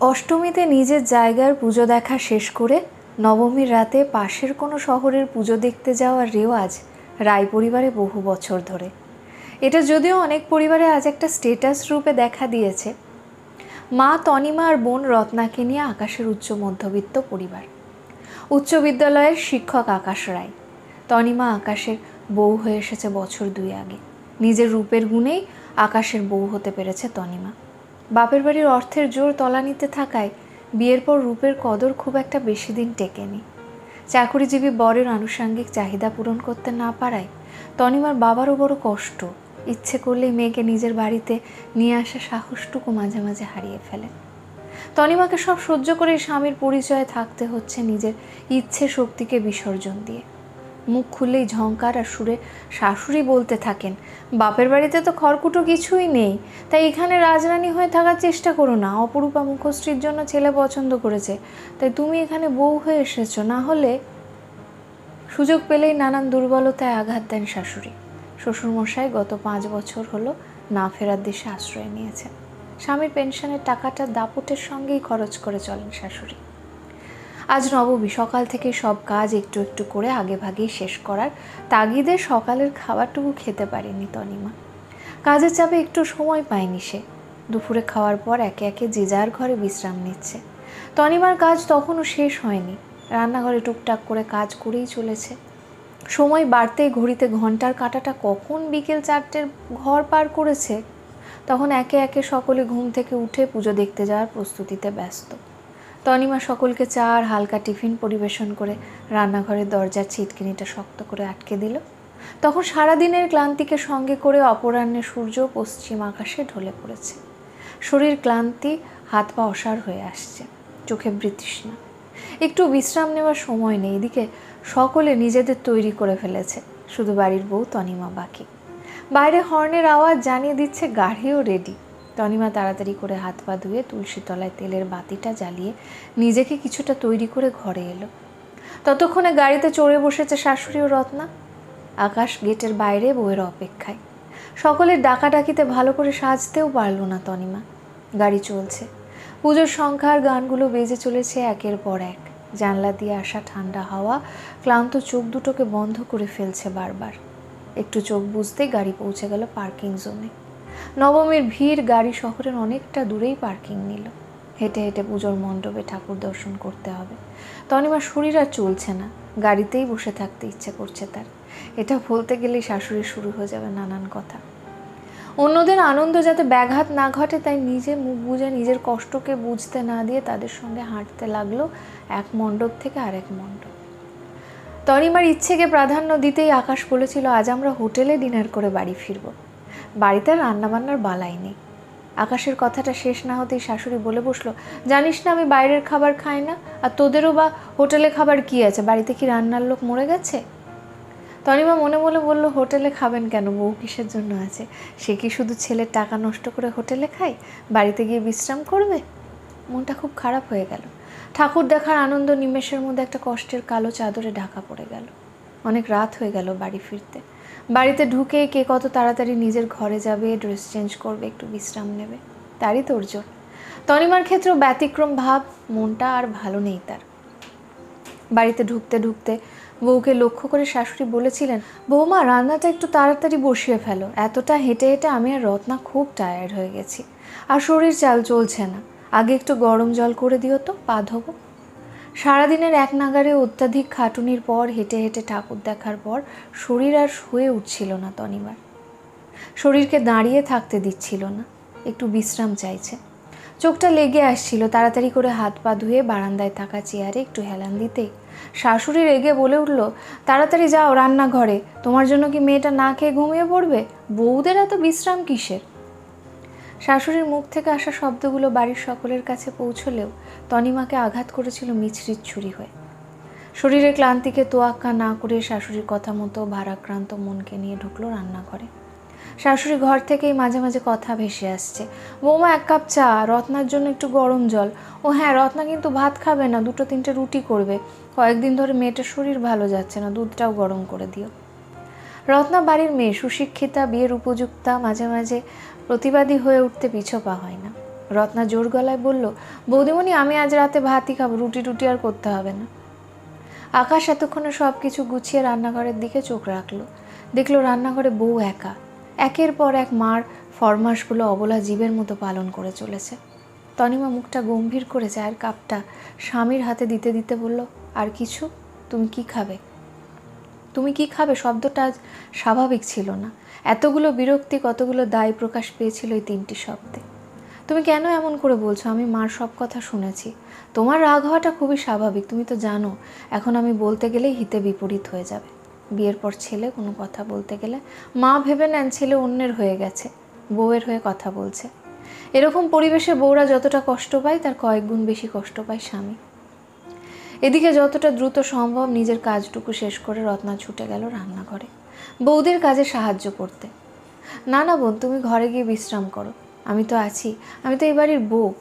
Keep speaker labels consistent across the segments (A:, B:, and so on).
A: অষ্টমীতে নিজের জায়গার পুজো দেখা শেষ করে নবমীর রাতে পাশের কোনো শহরের পুজো দেখতে যাওয়ার রেওয়াজ রায় পরিবারে বহু বছর ধরে। এটা যদিও অনেক পরিবারে আজ একটা স্টেটাস রূপে দেখা দিয়েছে। মা তনিমা আর বোন রত্নাকে নিয়ে আকাশের উচ্চ মধ্যবিত্ত পরিবার। উচ্চ বিদ্যালয়ের শিক্ষক আকাশ রায়। তনিমা আকাশের বউ হয়ে এসেছে বছর দুই আগে। নিজের রূপের গুণেই আকাশের বউ হতে পেরেছে তনিমা। বাপের বাড়ির অর্থের জোর তলানিতে থাকায় বিয়ের পর রূপের কদর খুব একটা বেশি দিন টেকেনি। চাকুরিজীবী বরের আনুষাঙ্গিক চাহিদা পূরণ করতে না পারায় তনিমার বাবারও বড় কষ্ট। ইচ্ছে করলেই মেয়েকে নিজের বাড়িতে নিয়ে আসা সাহসটুকু মাঝে মাঝে হারিয়ে ফেলে। তনিমাকে সব সহ্য করে স্বামীর পরিচয়ে থাকতে হচ্ছে নিজের ইচ্ছে শক্তিকে বিসর্জন দিয়ে। মুখ খুললেই ঝঙ্কার আর সুরে শাশুড়ি বলতে থাকেন, বাপের বাড়িতে তো খড়কুটো কিছুই নেই, তাই এখানে রাজরানী হয়ে থাকার চেষ্টা করো না, অপরূপা মুখশ্রীর জন্য ছেলে পছন্দ করেছে, তাই তুমি এখানে বউ হয়ে এসেছ, না হলে সুযোগ পেলেই নানান দুর্বলতায় আঘাত দেন শাশুড়ি। শ্বশুরমশাই গত পাঁচ বছর হলো না ফেরার দেশে আশ্রয় নিয়েছেন। স্বামীর পেনশনের টাকাটা দাপটের সঙ্গেই খরচ করে চলেন শাশুড়ি। আজ নবমী, সকাল থেকে সব কাজ একটু একটু করে আগে ভাগেই শেষ করার তাগিদে সকালের খাবারটুকু খেতে পারেনি তনিমা। কাজের চাপে একটু সময় পায়নি সে। দুপুরে খাওয়ার পর একে একে যে যার ঘরে বিশ্রাম নিচ্ছে। তনিমার কাজ তখনও শেষ হয়নি। রান্নাঘরে টুকটাক করে কাজ করেই চলেছে। সময় বাড়তেই ঘড়িতে ঘণ্টার কাঁটাটা কখন বিকেল চারটের ঘর পার করেছে? তখন একে একে সকলে ঘুম থেকে উঠে পুজো দেখতে যাওয়ার প্রস্তুতিতে ব্যস্ত। তনিমা সকলকে চা আর হালকা টিফিন পরিবেশন করে রান্নাঘরের দরজার ছিটকিনিটা শক্ত করে আটকে দিল। তখন সারাদিনের ক্লান্তিকে সঙ্গে করে অপরাহ্নে সূর্য পশ্চিম আকাশে ঢলে পড়েছে। শরীর ক্লান্তি, হাত পা অসার হয়ে আসছে, চোখে বৃতৃষ্ণা। একটু বিশ্রাম নেওয়ার সময় নেই, এদিকে সকলে নিজেদের তৈরি করে ফেলেছে, শুধু বাড়ির বউ তনিমা বাকি। বাইরে হর্নের আওয়াজ জানিয়ে দিচ্ছে গাড়িও রেডি। তনিমা তাড়াতাড়ি করে হাত পা ধুয়ে তুলসী তলায় তেলের বাতিটা জ্বালিয়ে নিজেকে কিছুটা তৈরি করে ঘরে এলো। ততক্ষণে গাড়িতে চড়ে বসেছে শাশুড়ি ও রত্না। আকাশ গেটের বাইরে বউয়ের অপেক্ষায়। সকলের ডাকাডাকিতে ভালো করে সাজতেও পারল না তনিমা গাড়ি চলছে। পুজোর সংখ্যার গানগুলো বেজে চলেছে একের পর এক। জানলা দিয়ে আসা ঠান্ডা হাওয়া ক্লান্ত চোখ দুটোকে বন্ধ করে ফেলছে বারবার। একটু চোখ বুঝতেই গাড়ি পৌঁছে গেল পার্কিং জোনে। নবমীর ভিড় গাড়ি শহরের অনেকটা দূরেই পার্কিং নিল। হেঁটে হেঁটে পুজোর মণ্ডপে ঠাকুর দর্শন করতে হবে। তনিমার শরীর আর চলছে না। গাড়িতেই বসে থাকতে ইচ্ছে করছে তার। এটা বলতে গেলেই শাশুড়ি শুরু হয়ে যাবে নানান কথা। অন্যদের আনন্দ যাতে ব্যাঘাত না ঘটে, তাই নিজে মুখ বুঝে নিজের কষ্টকে বুঝতে না দিয়ে তাদের সঙ্গে হাঁটতে লাগল এক মণ্ডপ থেকে আরেক মণ্ডপ। তনিমার ইচ্ছেকে প্রাধান্য দিতেই আকাশ বলেছিল, আজ আমরা হোটেলে ডিনার করে বাড়ি ফিরব। বাড়িতে আর রান্নাবান্নার বালাই নেই। আকাশের কথাটা শেষ না হতেই শাশুড়ি বলে বসল, জানিস না আমি বাইরের খাবার খাই না? আর তোদেরও বা হোটেলে খাবার কি আছে? বাড়িতে কি রান্নার লোক মরে গেছে? তনিমা মনে মনে বলল, হোটেলে খাবেন কেন? বউ কিসের জন্য আছে? সে কি শুধু ছেলের টাকা নষ্ট করে হোটেলে খায়? বাড়িতে গিয়ে বিশ্রাম করবে? মনটা খুব খারাপ হয়ে গেল। ঠাকুর দেখার আনন্দ নিমেষের মধ্যে একটা কষ্টের কালো চাদরে ঢাকা পড়ে গেল। অনেক রাত হয়ে গেল বাড়ি ফিরতে। বাড়িতে ঢুকে কে কত তাড়াতাড়ি নিজের ঘরে যাবে ড্রেস চেঞ্জ করবে, একটু বিশ্রাম নেবে। তারই তোর তোরজোর তনিমার ক্ষেত্রেও ব্যতিক্রম ভাব, মনটা আর ভালো নেই তার। বাড়িতে ঢুকতে ঢুকতে বউকে লক্ষ্য করে শাশুড়ি বলেছিলেন, বৌমা, রান্নাটা একটু তাড়াতাড়ি বসিয়ে ফেলো। এতটা হেঁটে হেঁটে আমি আর রত্না খুব টায়ার্ড হয়ে গেছি। আর শরীর চাল চলছে না। আগে একটু গরম জল করে দিও তো, পা ধোবো। সারাদিনের এক নাগারে অত্যাধিক খাটুনির পর হেঁটে হেঁটে ঠাকুর দেখার পর শরীর আর শুয়ে উঠছিল না তনিবার শরীরকে দাঁড়িয়ে থাকতে দিচ্ছিল না, একটু বিশ্রাম চাইছে। চোখটা লেগে আসছিল, তাড়াতাড়ি করে হাত পা ধুয়ে বারান্দায় থাকা চেয়ারে একটু হেলান দিতেই শাশুড়ি রেগে বলে উঠল, তাড়াতাড়ি যাও রান্নাঘরে, তোমার জন্য কি মেয়েটা না খেয়ে ঘুমিয়ে পড়বে? বউদের এত বিশ্রাম কিসের? শাশুড়ির মুখ থেকে আসা শব্দগুলো বাড়ির সকলের কাছে পৌঁছলেও তনিমাকে আঘাত করেছিল মিছরির ছুরি হয়ে। শরীরের ক্লান্তিকে তোয়াক্কা না করে শাশুড়ির কথা মতো ভারাক্রান্ত মনকে নিয়ে ঢুকলো রান্নাঘরে। শাশুড়ি ঘর থেকেই মাঝে মাঝে কথা ভেসে আসছে। বৌমা, এক কাপ চা, রত্নার জন্য একটু গরম জল। ও হ্যাঁ রত্না কিন্তু ভাত খাবে না, দুটো তিনটে রুটি করবে। কয়েকদিন ধরে মেয়েটার শরীর ভালো যাচ্ছে না, দুধটাও গরম করে দিও। রত্না বাড়ির মেয়ে সুশিক্ষিতা বিয়ের উপযুক্তা মাঝে মাঝে প্রতিবাদী হয়ে উঠতে পিছপা হয় না। রত্না জোর গলায় বলল, বৌদিমণি, আমি আজ রাতে ভাতই খাব, রুটি টুটি আর করতে হবে না। আকাশ এতক্ষণে সব কিছু গুছিয়ে রান্নাঘরের দিকে চোখ রাখল। দেখল রান্নাঘরে বউ একা। একের পর এক মার ফরমাসগুলো অবলা জীবের মতো পালন করে চলেছে। তনিমা মুখটা গম্ভীর করে চায়ের কাপটা স্বামীর হাতে দিতে দিতে বলল, আর কিছু? তুমি কি খাবে? তুমি কি খাবে? শব্দটা স্বাভাবিক ছিল না। এতগুলো বিরক্তি, কতগুলো দায় প্রকাশ পেয়েছিল এই তিনটি শব্দে। তুমি কেন এমন করে বলছো? আমি মার সব কথা শুনেছি। তোমার রাগ হওয়াটা খুবই স্বাভাবিক, তুমি তো জানো। এখন আমি বলতে গেলেই হিতে বিপরীত হয়ে যাবে। বিয়ের পর ছেলে, কোনো কথা বলতে গেলে মা ভেবে নেন ছেলে অন্যের হয়ে গেছে, বউয়ের হয়ে কথা বলছে। এরকম পরিবেশে বউরা যতটা কষ্ট পায়, তার কয়েক গুণ বেশি কষ্ট পায় স্বামী। এদিকে যতটা দ্রুত সম্ভব নিজের কাজটুকু শেষ করে রত্না ছুটে গেল রান্নাঘরে। বৌদির কাজে সাহায্য করতে। না না বোন, তুমি ঘরে গিয়ে বিশ্রাম করো। আমি তো আছি, আমি তো এই বাড়ির বউ।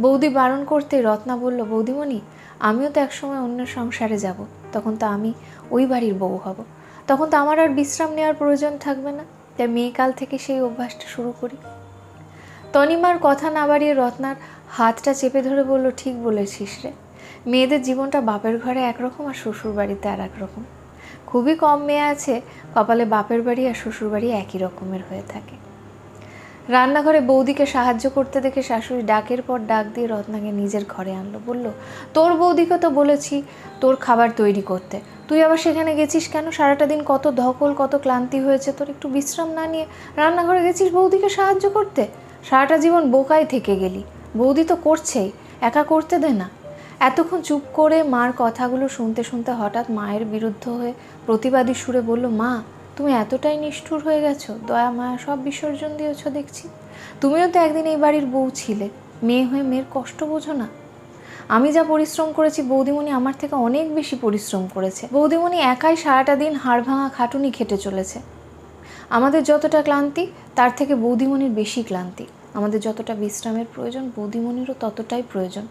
A: বৌদি বারণ করতে রত্না বলল, বৌদিমণি, আমিও তো একসময় অন্য সংসারে যাব। তখন তো আমি ওই বাড়ির বউ হব। তখন তো আমার আর বিশ্রাম নেওয়ার প্রয়োজন থাকবে না। তাই মেয়েকাল থেকে সেই অভ্যাসটা শুরু করি। তনিমার কথা না বাড়িয়ে রত্নার হাতটা চেপে ধরে বলল, ঠিক বলেছিস রে। মেয়েদের জীবনটা বাপের ঘরে একরকম আর শ্বশুর বাড়িতে আর একরকম। খুবই কম মেয়ে আছে, কপালে বাপের বাড়ি আর শ্বশুর বাড়ি একই রকমের হয়ে থাকে। রান্নাঘরে বৌদিকে সাহায্য করতে দেখে শাশুড়ি ডাকের পর ডাক দিয়ে রত্নাকে নিজের ঘরে আনলো। বলল, তোর বৌদিকে তো বলেছি, তোর খাবার তৈরি করতে। তুই আবার সেখানে গেছিস কেন? সারাটা দিন কত ধকল, কত ক্লান্তি হয়েছে। তোর একটু বিশ্রাম না নিয়ে রান্নাঘরে গেছিস বৌদিকে সাহায্য করতে? সারাটা জীবন বোকায় থেকে গেলি। বৌদি তো করছেই, একা করতে দে না। এতক্ষণ চুপ করে মার কথাগুলো শুনতে শুনতে হঠাৎ মায়ের বিরুদ্ধ হয়ে প্রতিবাদী সুরে বলল, মা, তুমি এতটাই নিষ্ঠুর হয়ে গেছো। দয়া মায়া সব বিসর্জন দিয়েছ দেখছি। তুমিও তো একদিন এই বাড়ির বউ ছিলে। মেয়ে হয়ে মেয়ের কষ্ট বোঝো না। আমি যা পরিশ্রম করেছি, বৌদিমণি আমার থেকে অনেক বেশি পরিশ্রম করেছে। বৌদিমণি একাই সারাটা দিন হাড় ভাঙা খাটুনি খেটে চলেছে। আমাদের যতটা ক্লান্তি, তার থেকে বৌদিমণির বেশি ক্লান্তি। আমাদের যতটা বিশ্রামের প্রয়োজন, বৌদিমণিরও ততটাই প্রয়োজন।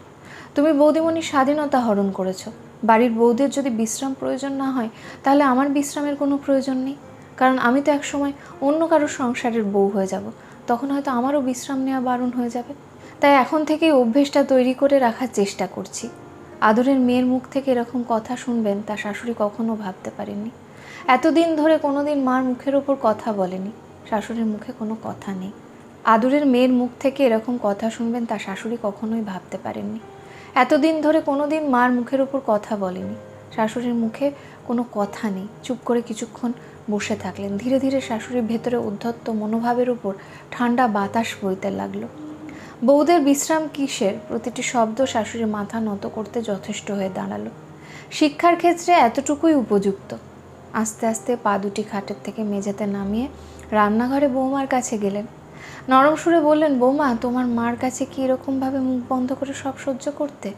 A: তুমি বৌদিমণির স্বাধীনতা হরণ করেছ। বাড়ির বৌদের যদি বিশ্রাম প্রয়োজন না হয়, তাহলে আমার বিশ্রামের কোনো প্রয়োজন নেই। কারণ আমি তো একসময় অন্য কারোর সংসারের বউ হয়ে যাব। তখন হয়তো আমারও বিশ্রাম নেওয়া বারণ হয়ে যাবে। তাই এখন থেকেই অভ্যেসটা তৈরি করে রাখার চেষ্টা করছি। আদরের মেয়ের মুখ থেকে এরকম কথা শুনবেন তা শাশুড়ি কখনো ভাবতে পারেননি। এতদিন ধরে কোনোদিন মার মুখের ওপর কথা বলেনি। শাশুড়ির মুখে কোনো কথা নেই। আদরের মেয়ের মুখ থেকে এরকম কথা শুনবেন তা শাশুড়ি কখনোই ভাবতে পারেননি। এতদিন ধরে কোনোদিন মার মুখের ওপর কথা বলেনি। শাশুড়ির মুখে কোনো কথা নেই। চুপ করে কিছুক্ষণ বসে থাকলেন। ধীরে ধীরে শাশুড়ির ভেতরে উদ্ধত্ত মনোভাবের উপর ঠান্ডা বাতাস বইতে লাগল। বৌদের বিশ্রাম কিসের? প্রতিটি শব্দ শাশুড়ির মাথা নত করতে যথেষ্ট হয়ে দাঁড়াল। শিক্ষার ক্ষেত্রে এতটুকুই উপযুক্ত। আস্তে আস্তে পা দুটি খাটের থেকে মেঝেতে নামিয়ে রান্নাঘরে বৌমার কাছে গেলেন। নরম সুরে বললেন, বৌমা, তোমার মার কাছে কি এরকমভাবে মুখ বন্ধ করে সব সহ্য করতে?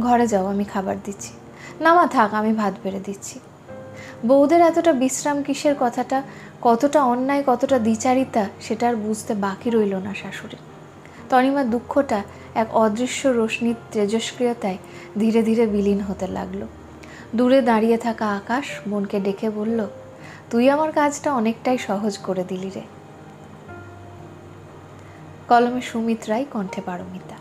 A: ঘরে যাও, আমি খাবার দিচ্ছি। না মা থাক, আমি ভাত বেড়ে দিচ্ছি। বৌদের এতটা বিশ্রাম কিসের কথাটা, কতটা অন্যায়, কতটা দ্বিচারিতা, সেটা আর বুঝতে বাকি রইল না শাশুড়ি। তনিমার দুঃখটা এক অদৃশ্য রশ্মির তেজস্ক্রিয়তায় ধীরে ধীরে বিলীন হতে লাগল। দূরে দাঁড়িয়ে থাকা আকাশ বোনকে ডেকে বলল, তুই আমার কাজটা অনেকটাই সহজ করে দিলি রে। কলমে সুমিত রায় কণ্ঠে পারমিতা।